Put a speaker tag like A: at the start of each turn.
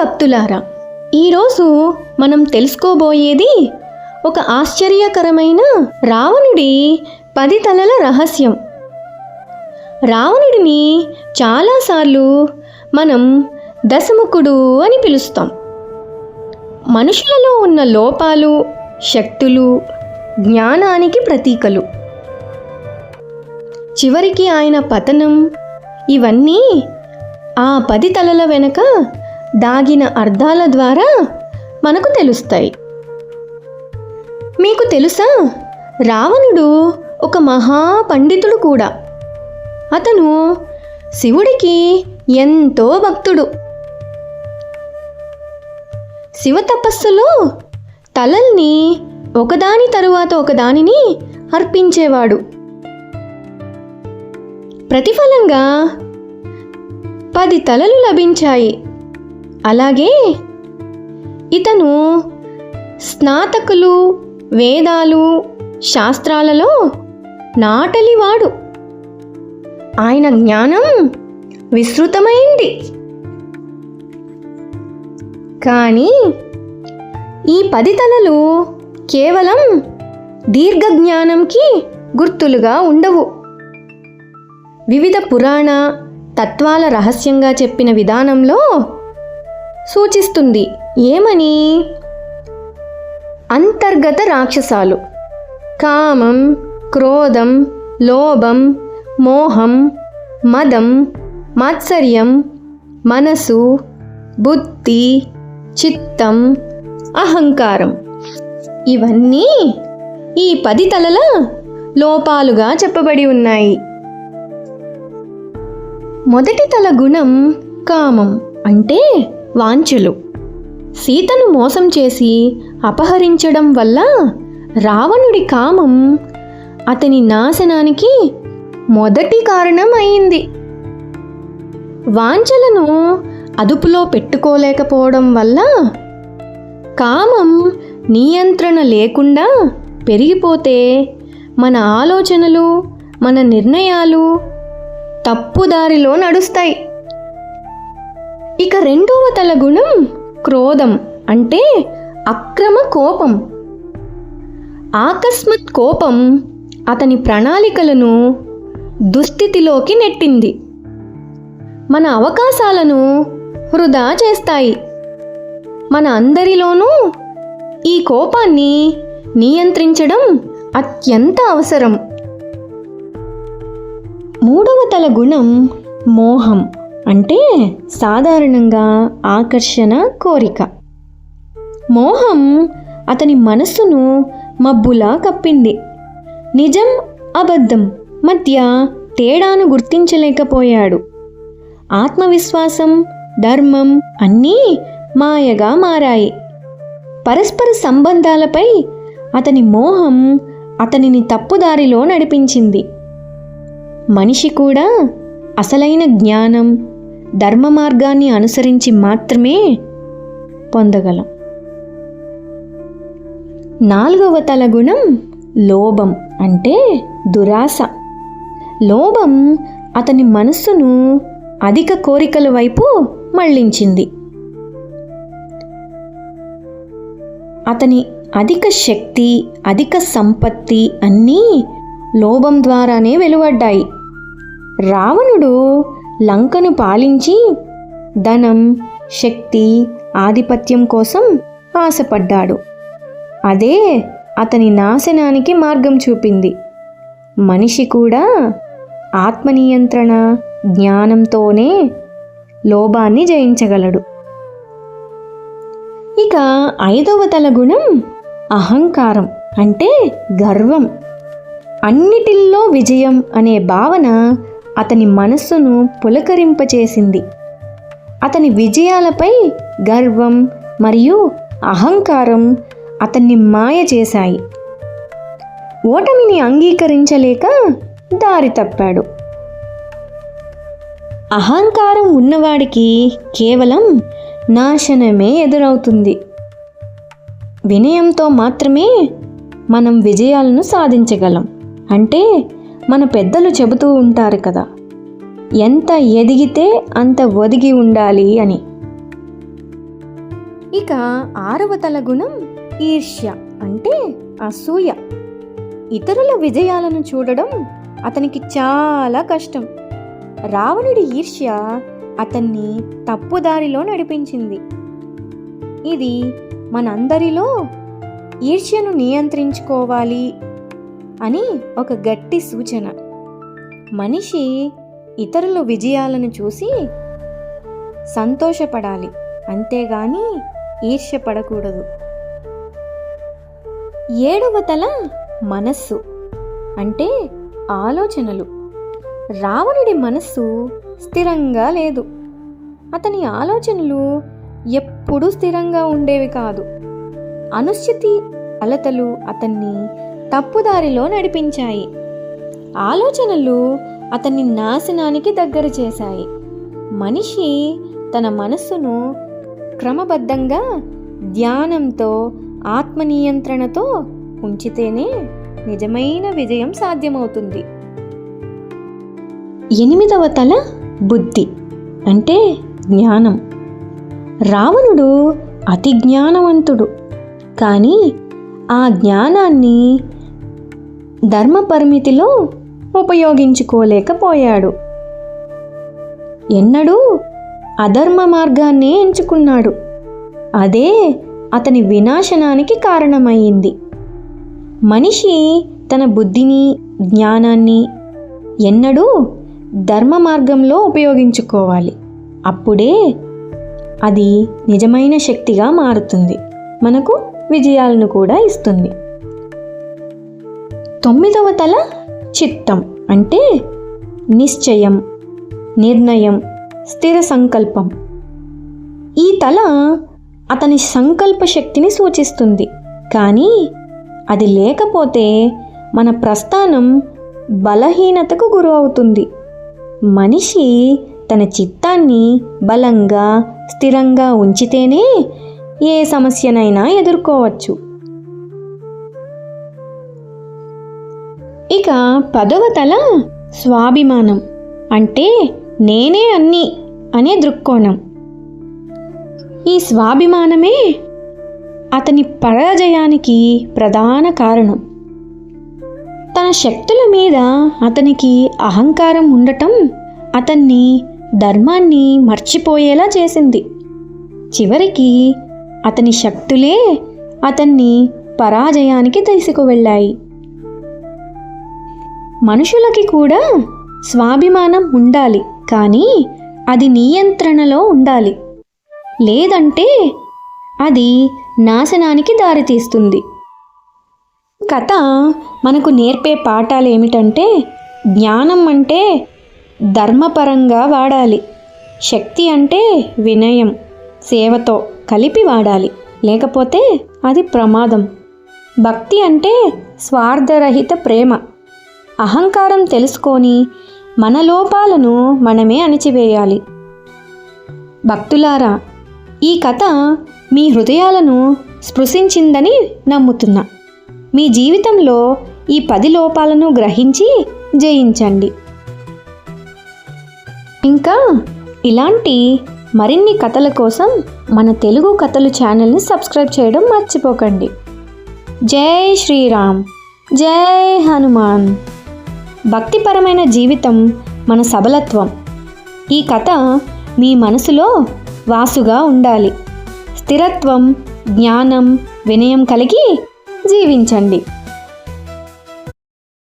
A: భక్తులారా ఈరోజు మనం తెలుసుకోబోయేది ఒక ఆశ్చర్యకరమైన రావణుడి పది తలల రహస్యం. రావణుడిని చాలాసార్లు మనం దశముఖుడు అని పిలుస్తాం. మనుషులలో ఉన్న లోపాలు శక్తులు జ్ఞానానికి ప్రతీకలు. చివరికి ఆయన పతనం ఇవన్నీ ఆ పది తలల వెనక దాగిన అర్థాల ద్వారా మనకు తెలుస్తాయి. మీకు తెలుసా? రావణుడు ఒక మహా పండితుడు కూడా. అతను శివుడికి ఎంతో భక్తుడు. శివ తపస్సులో తలల్ని ఒకదాని తరువాత ఒకదానిని అర్పించేవాడు. ప్రతిఫలంగా పది తలలు లభించాయి. అలాగే ఇతను స్నాతకులు వేదాలు శాస్త్రాలలో నాటలివాడు. ఆయన జ్ఞానం విస్తృతమైంది. కానీ ఈ పది తలలు కేవలం దీర్ఘ జ్ఞానంకి గుర్తులుగా ఉండవు. వివిధ పురాణ తత్వాల రహస్యంగా చెప్పిన విధానంలో సూచిస్తుంది. ఏమని? అంతర్గత రాక్షసాలు. కామం క్రోధం లోభం మోహం మదం మాత్సర్యం మనసు బుద్ధి చిత్తం అహంకారం. ఇవన్నీ ఈ పది తలల లోపాలుగా చెప్పబడి ఉన్నాయి. మొదటి తల గుణం కామం అంటే వాంఛలు. సీతను మోసం చేసి అపహరించడం వల్ల రావణుడి కామం అతని నాశనానికి మొదటి కారణం అయింది వాంఛలను అదుపులో పెట్టుకోలేకపోవడం వల్ల కామం నియంత్రణ లేకుండా పెరిగిపోతే మన ఆలోచనలు మన నిర్ణయాలు తప్పుదారిలో నడుస్తాయి. ఇక రెండవ తల గుణం క్రోధం అంటే అక్రమ కోపం. ఆకస్మత్ కోపం అతని ప్రణాళికలను దుస్థితిలోకి నెట్టింది. మన అవకాశాలను వృధా చేస్తాయి. మన అందరిలోనూ ఈ కోపాన్ని నియంత్రించడం అత్యంత అవసరం. మూడవ తల గుణం మోహం. అంటే సాధారణంగా ఆకర్షణ కోరిక. మోహం అతని మనస్సును మబ్బులా కప్పింది. నిజం అబద్ధం మధ్య తేడాను గుర్తించలేకపోయాడు. ఆత్మవిశ్వాసం ధర్మం అన్నీ మాయగా మారాయి. పరస్పర సంబంధాలపై అతని మోహం అతనిని తప్పుదారిలో నడిపించింది. మనిషి కూడా అసలైన జ్ఞానం ధర్మ మార్గాన్ని అనుసరించి మాత్రమే పొందగలం. నాలుగవ తల గుణం లోభం అంటే దురాశ. లోభం అతని మనస్సును అధిక కోరికల వైపు మళ్ళించింది అతని అధిక శక్తి అధిక సంపత్తి అన్నీ లోభం ద్వారానే వెలువడ్డాయి. రావణుడు లంకను పాలించి ధనం శక్తి ఆధిపత్యం కోసం ఆశపడ్డాడు. అదే అతని నాశనానికి మార్గం చూపింది. మనిషి కూడా ఆత్మనియంత్రణ జ్ఞానంతోనే లోభాన్ని జయించగలడు. ఇక ఐదవ తల గుణం అహంకారం అంటే గర్వం. అన్నిటిల్లో విజయం అనే భావన అతని మనస్సును పులకరింపచేసింది. అతని విజయాలపై గర్వం మరియు అహంకారం అతన్ని మాయ చేశాయి. ఓటమిని అంగీకరించలేక దారి తప్పాడు. అహంకారం ఉన్నవాడికి కేవలం నాశనమే ఎదురవుతుంది. వినయంతో మాత్రమే మనం విజయాలను సాధించగలం. అంటే మన పెద్దలు చెబుతూ ఉంటారు కదా ఎంత ఎదిగితే అంత ఒదిగి ఉండాలి అని. ఇక ఆరవ తల గుణం ఈర్ష్య అంటే అసూయ. ఇతరుల విజయాలను చూడడం అతనికి చాలా కష్టం. రావణుడి ఈర్ష్య అతన్ని తప్పుదారిలో నడిపించింది. ఇది మనందరిలో ఈర్ష్యను నియంత్రించుకోవాలి అని ఒక గట్టి సూచన. మనిషి ఇతరుల విజయాలను చూసి సంతోషపడాలి. అంతేగాని ఈర్ష్యపడకూడదు. ఏడవ తల మనస్సు అంటే ఆలోచనలు. రావణుడి మనస్సు స్థిరంగా లేదు. అతని ఆలోచనలు ఎప్పుడూ స్థిరంగా ఉండేవి కాదు. అనుశ్చితి అలతలు అతన్ని తప్పుదారిలో నడిపించాయి. ఆలోచనలు అతన్ని నాశనానికి దగ్గర చేశాయి. మనిషి తన మనస్సును క్రమబద్ధంగా ధ్యానంతో ఆత్మనియంత్రణతో ఉంచితేనే నిజమైన విజయం సాధ్యమవుతుంది. ఎనిమిదవ తల బుద్ధి అంటే జ్ఞానం. రావణుడు అతి జ్ఞానవంతుడు. కానీ ఆ జ్ఞానాన్ని ధర్మ పరిమితిలో ఉపయోగించుకోలేకపోయాడు. ఎన్నడూ అధర్మ మార్గాన్నే ఎంచుకున్నాడు. అదే అతని వినాశనానికి కారణమయ్యింది మనిషి తన బుద్ధిని జ్ఞానాన్ని ఎన్నడూ ధర్మ మార్గంలో ఉపయోగించుకోవాలి. అప్పుడే అది నిజమైన శక్తిగా మారుతుంది. మనకు విజయాలను కూడా ఇస్తుంది. తొమ్మిదవ తల చిత్తం అంటే నిశ్చయం నిర్ణయం స్థిర సంకల్పం. ఈ తల అతని సంకల్ప శక్తిని సూచిస్తుంది. కానీ అది లేకపోతే మన ప్రస్థానం బలహీనతకు గురి అవుతుంది. మనిషి తన చిత్తాన్ని బలంగా స్థిరంగా ఉంచితేనే ఏ సమస్యనైనా ఎదుర్కోవచ్చు. ఇక పదవ తల స్వాభిమానం. అంటే నేనే అన్ని అనే దృక్కోణం. ఈ స్వాభిమానమే అతని పరాజయానికి ప్రధాన కారణం. తన శక్తుల మీద అతనికి అహంకారం ఉండటం అతన్ని ధర్మాన్ని మర్చిపోయేలా చేసింది. చివరికి అతని శక్తులే అతన్ని పరాజయానికి తీసుకువెళ్ళాయి. మనుషులకి కూడా స్వాభిమానం ఉండాలి కానీ అది నియంత్రణలో ఉండాలి. లేదంటే అది నాశనానికి దారితీస్తుంది. కథ మనకు నేర్పే పాఠాలు ఏమిటంటే జ్ఞానం అంటే ధర్మపరంగా వాడాలి శక్తి అంటే వినయం సేవతో కలిపి వాడాలి లేకపోతే అది ప్రమాదం. భక్తి అంటే స్వార్థరహిత ప్రేమ. అహంకారం తెలుసుకొని మన లోపాలను మనమే అణిచివేయాలి. భక్తులారా ఈ కథ మీ హృదయాలను స్పృశించిందని నమ్ముతున్నా. మీ జీవితంలో ఈ పది లోపాలను గ్రహించి జయించండి. ఇంకా ఇలాంటి మరిన్ని కథల కోసం మన తెలుగు కథలు ఛానల్ని సబ్స్క్రైబ్ చేయడం మర్చిపోకండి. జై శ్రీరామ్. జై హనుమాన్. భక్తిపరమైన జీవితం మన సబలత్వం. ఈ కథ మీ మనసులో వాసుగా ఉండాలి. స్థిరత్వం జ్ఞానం వినయం కలిగి జీవించండి.